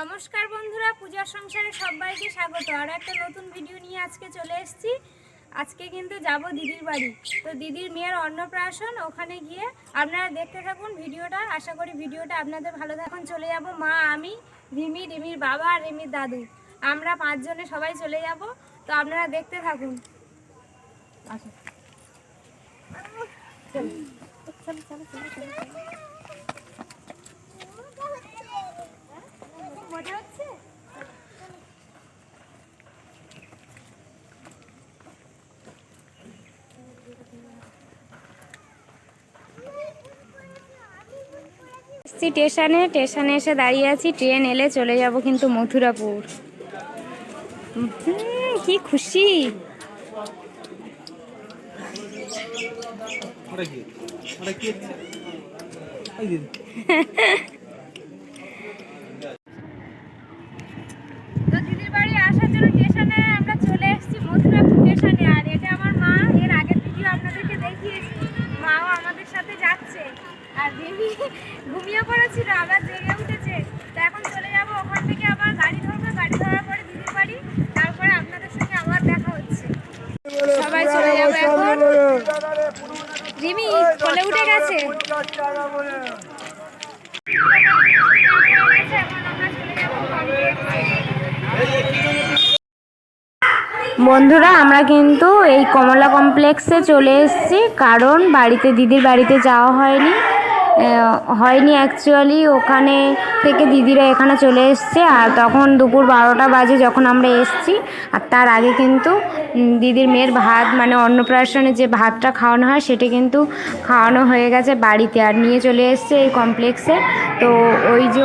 নমস্কার বন্ধুরা পূজার সংসারে সবাইকে স্বাগত। আর একটা নতুন ভিডিও নিয়ে আজকে চলে এসেছি। আজকে কিন্তু যাব দিদির বাড়ি। তো দিদির মেয়ের অন্নপ্রাশন, ওখানে গিয়ে আপনারা দেখতে থাকুন ভিডিওটা। আশা করি ভিডিওটা আপনাদের ভালো এখন চলে যাব মা, আমি, রিমি, রিমির বাবা আর রিমির দাদু। আমরা পাঁচজনে সবাই চলে যাব। তো আপনারা দেখতে থাকুন। মজা হচ্ছে এসছি স্টেশনে স্টেশনে এসে দাঁড়িয়ে আছি ট্রেন এলে চলে যাব কিন্তু মথুরাপুর। কি খুশি। আরে কি ওটা কি হচ্ছে এই দিদি তো দিদির বাড়ি আসার জন্য স্টেশনে আমরা চলে এসেছি মথুরাপুর স্টেশনে আর এটা আমার মা এর আগের ভিডিও আপনাদেরকে দেখিয়েছি মাও আমাদের সাথে যাচ্ছে আর দিদি ঘুমিয়ে পড়েছিল আবার জেগে উঠেছে তো এখন চলে যাব ওখান থেকে আবার গাড়ি ধরবো গাড়ি ধরার পরে দিদির বাড়ি তারপরে আপনাদের সঙ্গে আবার দেখা হচ্ছে সবাই চলে যাব এখন রিমি কোলে উঠে গেছে। বন্ধুরা আমরা কিন্তু এই কমলা কমপ্লেক্সে চলে এসেছি কারণ বাড়িতে দিদির বাড়িতে যাওয়া হয়নি। হয়নি অ্যাকচুয়ালি ওখানে থেকে দিদিরা এখানে চলে এসছে, আর তখন দুপুর বারোটা বাজে যখন আমরা এসছি, আর তার আগে কিন্তু দিদির মেয়ের ভাত মানে অন্নপ্রাশনে যে ভাতটা খাওয়ানো হয়, সেটা কিন্তু খাওয়ানো হয়ে গেছে বাড়িতে, আর নিয়ে চলে এসছে এই কমপ্লেক্সে তো ওই যে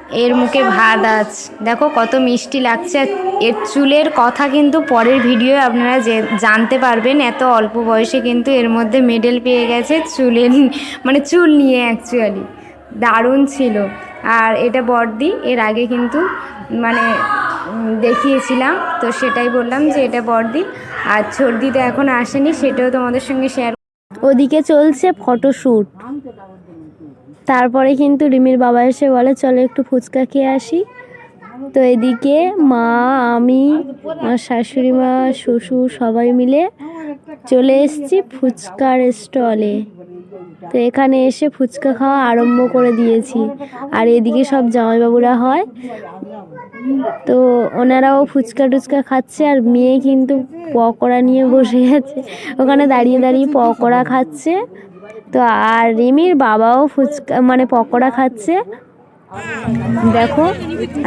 এর মুখে ভাত আজ। দেখো কত মিষ্টি লাগছে। এর চুলের কথা কিন্তু পরের ভিডিও আপনারা যে জানতে পারবেন, এত অল্প বয়সে কিন্তু এর মধ্যে মেডেল পেয়ে গেছে চুলের মানে চুল নিয়ে অ্যাকচুয়ালি দারুণ ছিল। আর এটা বর্দি, এর আগে কিন্তু মানে দেখিয়েছিলাম, তো সেটাই বললাম যে এটা বর্দি। আর ছর্দি তো এখন আসেনি, সেটাও তোমাদের সঙ্গে শেয়ার ওদিকে চলছে ফটোশ্যুট তারপরে কিন্তু রিমির বাবা এসে বলে, চলো একটু ফুচকা খেয়ে আসি। তো এদিকে মা, আমি, আমার শাশুড়ি মা, শ্বশুর সবাই মিলে চলে এসেছি ফুচকার স্টলে তো এখানে এসে ফুচকা খাওয়া আরম্ভ করে দিয়েছি। আর এদিকে সব জামাইবাবুরা হয়। তো ওনারাও ফুচকা টুচকা খাচ্ছে আর মেয়ে কিন্তু পকোড়া নিয়ে বসে গেছে ওখানে দাঁড়িয়ে দাঁড়িয়ে পকোড়া খাচ্ছে। তো আর রিমির বাবাও ফুচকা মানে পকোড়া খাচ্ছে। দেখো,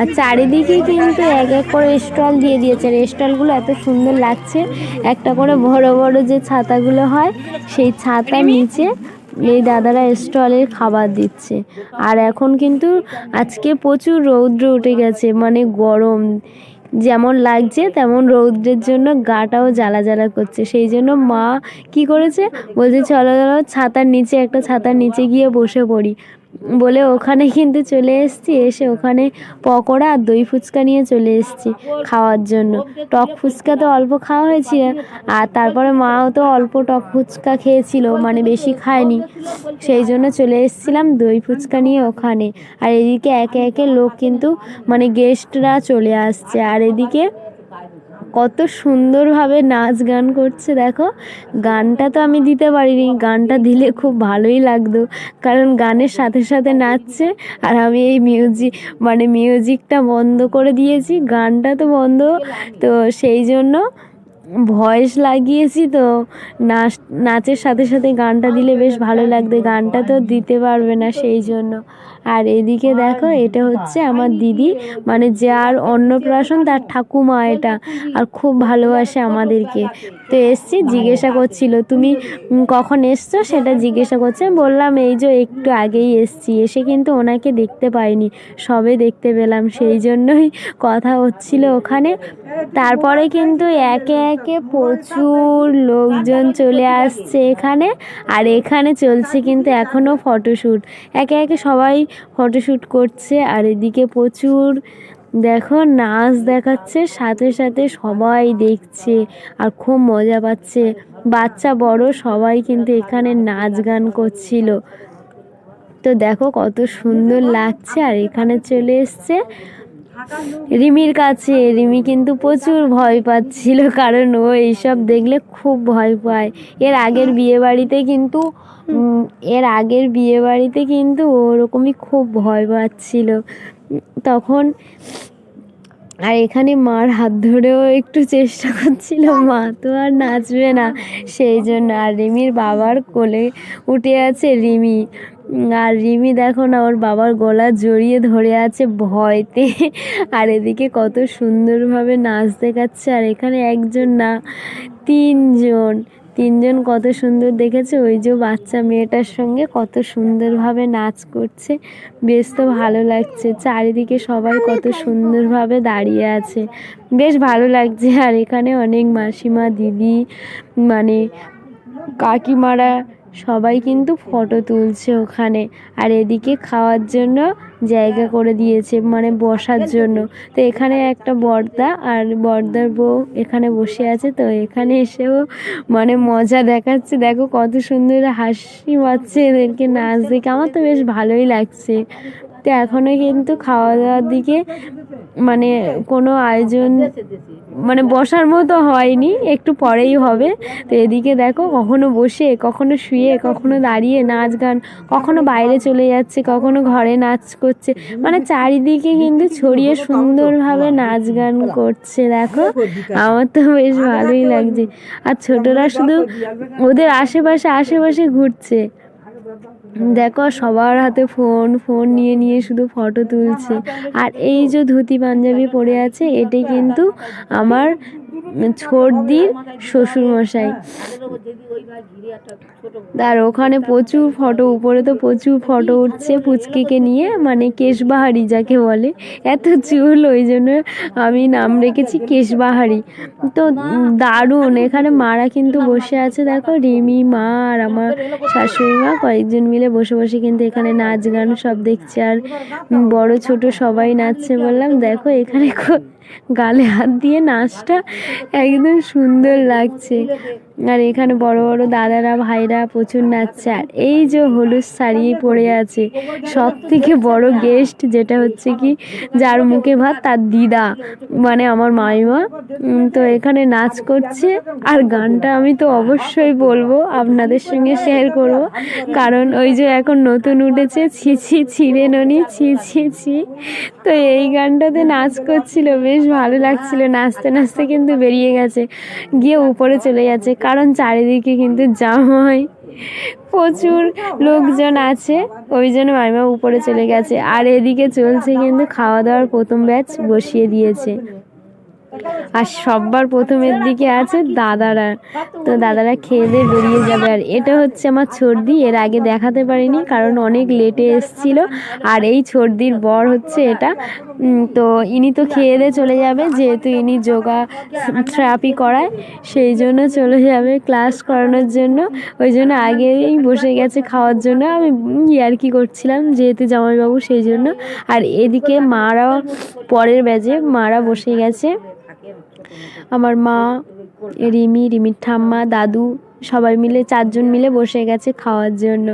আর চারিদিকে কিন্তু এক এক করে স্টল দিয়ে দিয়েছে। আর স্টলগুলো এত সুন্দর লাগছে। একটা করে বড় বড় যে ছাতাগুলো হয়, সেই ছাতার নিচে এই দাদারা স্টলের খাবার দিচ্ছে। আর এখন কিন্তু আজকে প্রচুর রৌদ্র উঠে গেছে মানে গরম। যেমন লাগছে, তেমন রৌদ্রের জন্য গাটাও জ্বালা জ্বালা করছে। সেই জন্য মা কি করেছে? বলছে, চলো চলো, ছাতার নিচে, একটা ছাতার নিচে গিয়ে বসে পড়ি। বলে ওখানে কিন্তু চলে এসেছি, এসে ওখানে পকোড়া আর দই ফুচকা নিয়ে চলে এসেছি খাওয়ার জন্য। টক ফুচকা তো অল্প খাওয়া হয়েছিল, আর তারপরে মাও তো অল্প টক ফুচকা খেয়েছিল মানে বেশি খায়নি। সেই জন্য চলে এসেছিলাম দই ফুচকা নিয়ে ওখানে। আর এদিকে একে একে লোক কিন্তু মানে গেস্টরা চলে আসছে। আর এদিকে কত সুন্দরভাবে নাচ গান করছে, দেখো। গানটা তো আমি দিতে পারিনি, গানটা দিলে খুব ভালোই লাগতো। কারণ গানের সাথে সাথে নাচছে, আর আমি এই মিউজিক মানে মিউজিকটা বন্ধ করে দিয়েছি, গানটা তো বন্ধ। তো সেই জন্য ভয়েস লাগিয়েছি তো। নাচ নাচের সাথে সাথে গানটা দিলে বেশ ভালো লাগবে। গানটা তো দিতে পারবে না সেই জন্য। আর এদিকে দেখো, এটা হচ্ছে আমার দিদি। মানে যার অন্নপ্রাশন, তার ঠাকুমা এটা। আর খুব ভালোবাসে আমাদেরকে। তো এসছি, জিজ্ঞাসা করছিল, তুমি কখন এসছো? সেটা জিজ্ঞাসা করছে। বললাম, এই যে একটু আগেই এসছি। এসে কিন্তু ওনাকে দেখতে পাইনি। সবে দেখতে পেলাম। সেই জন্যই কথা হচ্ছিল ওখানে। তারপরে কিন্তু একে একে প্রচুর লোকজন চলে আসছে এখানে। আর এখানে চলছে কিন্তু এখনও ফটোশ্যুট একে একে সবাই ফটোশ্যুট করছে আর এদিকে প্রচুর দেখো নাচ দেখাচ্ছে, সাথে সাথে সবাই দেখছে আর খুব মজা পাচ্ছে। বাচ্চা, বড় সবাই কিন্তু এখানে নাচ গান করছিল। তো দেখো কত সুন্দর লাগছে আর এখানে চলে এসছে। রিমির কাছে, রিমি কিন্তু প্রচুর ভয় পাচ্ছিল, কারণ ও এইসব দেখলে খুব ভয় পায়। এর আগের বিয়ে বাড়িতে কিন্তু এর আগের বিয়ে বাড়িতে কিন্তু ওরকমই খুব ভয় পাচ্ছিল। তখন, আর এখানে মার হাত ধরেও একটু চেষ্টা করছিল, মা তো আর নাচবে না। সেই জন্য, আর রিমির বাবার কোলে উঠে আছে রিমি। আর রিমি দেখো না, ওর বাবার গলা জড়িয়ে ধরে আছে ভয়তে। আর এদিকে কত সুন্দরভাবে নাচ দেখাচ্ছে, আর এখানে একজন না, তিনজন। তিনজন কত সুন্দর দেখেছে, ওই যে বাচ্চা মেয়েটার সঙ্গে কত সুন্দরভাবে নাচ করছে, বেশ তো ভালো লাগছে। চারিদিকে সবাই কত সুন্দরভাবে দাঁড়িয়ে আছে, বেশ ভালো লাগছে। আর এখানে অনেক মাসিমা, দিদি মানে কাকিমারা সবাই কিন্তু ফটো তুলছে ওখানে। আর এদিকে খাওয়ার জন্য জায়গা করে দিয়েছে মানে বসার জন্য। তো এখানে একটা বর্দা, আর বর্দার বউ এখানে বসে আছে। তো এখানে এসেও মানে মজা দেখাচ্ছে। দেখো কত সুন্দর হাসি পাচ্ছে এদেরকে নাচ দেখে। আমার তো বেশ ভালোই লাগছে। তো এখনও কিন্তু খাওয়া দাওয়ার দিকে মানে কোনো আয়োজন মানে বসার মতো হয়নি, একটু পরেই হবে। তো এদিকে দেখো কখনো বসে, কখনো শুয়ে, কখনো দাঁড়িয়ে নাচ গান, কখনো বাইরে চলে যাচ্ছে, কখনো ঘরে নাচ করছে। মানে চারিদিকে কিন্তু ছড়িয়ে সুন্দরভাবে নাচ গান করছে, দেখো। আমার তো বেশ ভালোই লাগছে। আর ছোটরা শুধু ওদের আশেপাশে আশেপাশে ঘুরছে। দেখো, সবার হাতে ফোন ফোন নিয়ে নিয়ে শুধু ফটো তুলছে। আর এই যে ধুতি পাঞ্জাবি পরে আছে, এটি কিন্তু আমার ছোটদির শ্বশুরমশাই। আর ওখানে প্রচুর ফটো উপরে তো প্রচুর ফটো উঠছে পুচকিকে নিয়ে মানে কেশবাহারি যাকে বলে। এত চুল, ওই জন্য আমি নাম রেখেছি কেশবাহারি। তো দারুণ, এখানে মারা কিন্তু বসে আছে, দেখো, রিমি, মা আর আমার শাশুড়ি মা কয়েকজন মিলে বসে বসে কিন্তু এখানে নাচ গান সব দেখছে, আর বড় ছোট সবাই নাচছে বললাম, দেখো এখানে গালে হাত দিয়ে নাচটা একদম সুন্দর লাগছে। আর এখানে বড় বড় দাদারা ভাইরা প্রচুর নাচছে। আর এই যে হলুদ শাড়ি পরে আছে সব থেকে বড় গেস্ট যেটা হচ্ছে কি যার মুখে ভাত তার দিদা মানে আমার মাইমা উম, তো এখানে নাচ করছে আর গানটা আমি তো অবশ্যই বলব আপনাদের সঙ্গে শেয়ার করব। কারণ ওই যে এখন নতুন উঠেছে ছি ছি ছিঁড়ে ননি ছি ছি ছি। তো এই গানটাতে নাচ করছিল বেশ ভালো লাগছিল। নাচতে নাচতে কিন্তু বেরিয়ে গেছে গিয়ে উপরে চলে যাচ্ছে। কারণ চারিদিকে কিন্তু জামাই, প্রচুর লোকজন আছে, ওই জন্য মাইমা উপরে চলে গেছে। আর এদিকে চলছে কিন্তু খাওয়া দাওয়ার প্রথম ব্যাচ বসিয়ে দিয়েছে। আর সব্বার প্রথমের দিকে আছে দাদারা। তো দাদারা খেয়ে দিয়ে বেরিয়ে যাবে। আর এটা হচ্ছে আমার ছর্দি এর আগে দেখাতে পারিনি কারণ অনেক লেটে এসছিল। আর এই ছর্দির বর হচ্ছে এটা। তো ইনি তো খেয়ে দিয়ে চলে যাবে, যেহেতু ইনি যোগা থেরাপি করায়, সেই জন্য চলে যাবে ক্লাস করানোর জন্য। ওই জন্য আগেই বসে গেছে খাওয়ার জন্য। আমি ইয়ার্কি করছিলাম, যেহেতু জামাইবাবু সেই জন্য। আর এদিকে মারা পরের ব্যাজে মারা বসে গেছে। আমার মা রিমি রিমির ঠাম্মা দাদু সবাই মিলে চারজন মিলে বসে গেছে খাওয়ার জন্য।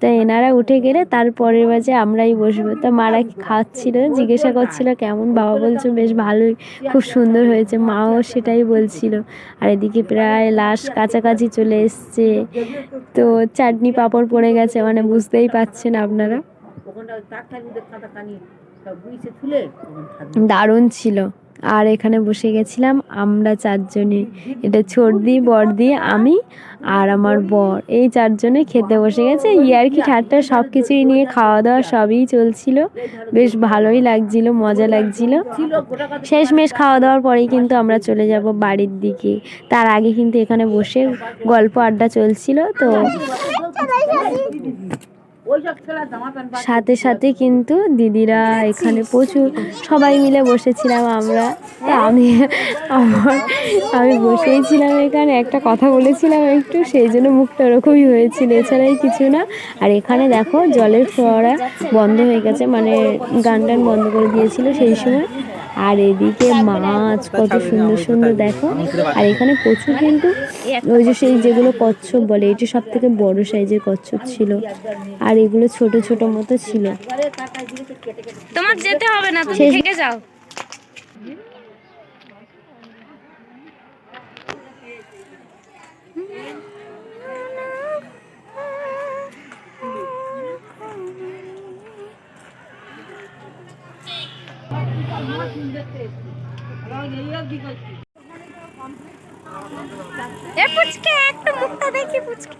তা এনারা উঠে গেলে তারপরের বাজে আমরাই বসবো। তা মারা কি খাচ্ছিল? জিজ্ঞাসা করছিল কেমন বাবা বলছো? বেশ ভালোই খুব সুন্দর হয়েছে। মাও সেটাই বলছিল। আর এদিকে প্রায় লাশ কাছাকাছি চলে এসছে। তো চাটনি পাঁপড় পড়ে গেছে মানে বুঝতেই পাচ্ছেন আপনারা। দারুণ ছিল। আর এখানে বসে গেছিলাম। আমরা চারজনে, এটা ছোটদি বড়দি আমি আর আমার বর। এই চারজনে খেতে বসে গেছে। ইয়ার্কি, ঠাট্টা সব কিছুই নিয়ে খাওয়া দাওয়া সবই চলছিল। বেশ ভালোই লাগছিল, মজা লাগছিল। শেষমেশ খাওয়া দাওয়ার পরেই কিন্তু আমরা চলে যাব বাড়ির দিকে। তার আগে কিন্তু এখানে বসে গল্প আড্ডা চলছিল, তো সাথে সাথে কিন্তু দিদিরা এখানে প্রচুর সবাই মিলে বসেছিলাম আমরা। আমি আমার আমি বসেই ছিলাম এখানে একটা কথা বলেছিলাম একটু সেই জন্য মুখটা ওরকমই হয়েছিল এছাড়াই কিছু না। আর এখানে দেখো জলের ফোয়ারা বন্ধ হয়ে গেছে মানে গান টান বন্ধ করে দিয়েছিল সেই সময়। আর এদিকে মাছ কত সুন্দর সুন্দর দেখো। আর এখানে প্রচুর কিন্তু ওই যে সেই যেগুলো কচ্ছপ বলে এটি সব থেকে বড় সাইজের কচ্ছপ ছিল। আর এগুলো ছোট ছোট মতো ছিল। তোমার যেতে হবে না তুমি থেকে যাও। এ পুচকে, একটু মুখটা দেখি পুচকে।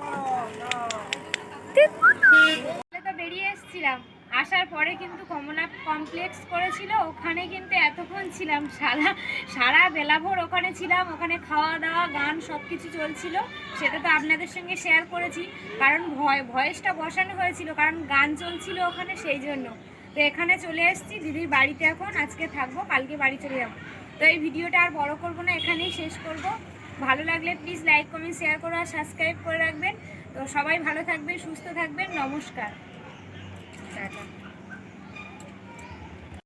তো বেরিয়ে এসেছিলাম। আসার পরে কিন্তু কমলা কমপ্লেক্স করেছিল, ওখানে কিন্তু এতক্ষণ ছিলাম। সারা সারা বেলাভর ওখানে ছিলাম, ওখানে খাওয়া দাওয়া, গান সব কিছু চলছিল। সেটা তো আপনাদের সঙ্গে শেয়ার করেছি। কারণ ভয়, ভয়েসটা বসানো হয়েছিল, কারণ গান চলছিল ওখানে, সেই জন্য। তো এখানে চলে এসেছি, দিদির বাড়িতে এখন, আজকে থাকব, কালকে বাড়ি চলে যাব। তো এই ভিডিওটা আর বড় করব না, এখানেই শেষ করব। ভালো লাগলে প্লিজ লাইক কমেন্ট শেয়ার করো আর সাবস্ক্রাইব করে রাখবেন। তো সবাই ভালো থাকবেন, সুস্থ থাকবেন, নমস্কার। টাটা।